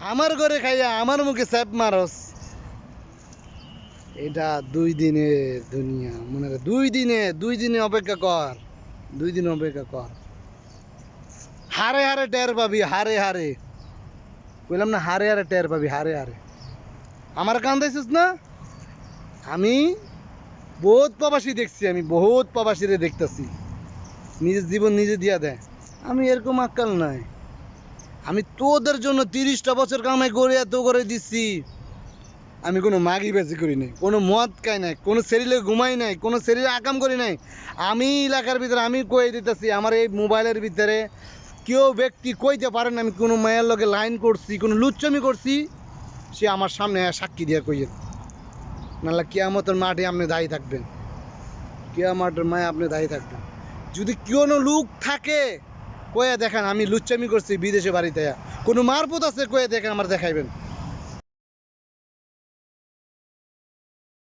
আমার ঘরে খাইয়া আমার মুখে স্যাপ মারস। এটা দুই দিনের দুনিয়া। মনে দুই দিনে দুই দিনে অপেক্ষা কর। দুই দিন অপেক্ষা কর। হারে হারে টের পাবি, হারে হারে। বললাম না, হারে হারে টের পাবি, হারে হারে। আমার কান্দাইছিস না? আমি বহুত প্রবাসী দেখছি, আমি বহুত প্রবাসীরে দেখতেছি। নিজের জীবন নিজে দিয়া দেয় আমি এরকম আক্কাল নাই। আমি তোদের জন্য তিরিশটা বছর কামাই করে এত করে দিচ্ছি। আমি কোনো মাগি বেশি করি নাই, কোনো মদ খাই নাই, কোনো শরীরে ঘুমাই নাই, কোনো শরীরে আকাম করি নাই। আমি এলাকার ভিতরে আমি কয়ে দিতেছি, আমার এই মোবাইলের ভিতরে কেউ ব্যক্তি কইতে পারেন আমি কোনো মায়ের লগে লাইন করছি, কোনো লুচ্চমি করছি, সে আমার সামনে সাক্ষী দিয়ে কইয়েন নাহলে কেয়ামতের মাঠে আপনি দায়ী থাকবেন। কেয়ামতের মায়ে আপনি দায়ী থাকবেন। যদি কোনো লোক থাকে কয়ে দেখেন আমি লুচ্চামি করছি বিদেশে বাড়িতে। কোনো মারপুত আছে কয়ে দেখেন আমার দেখাইবেন।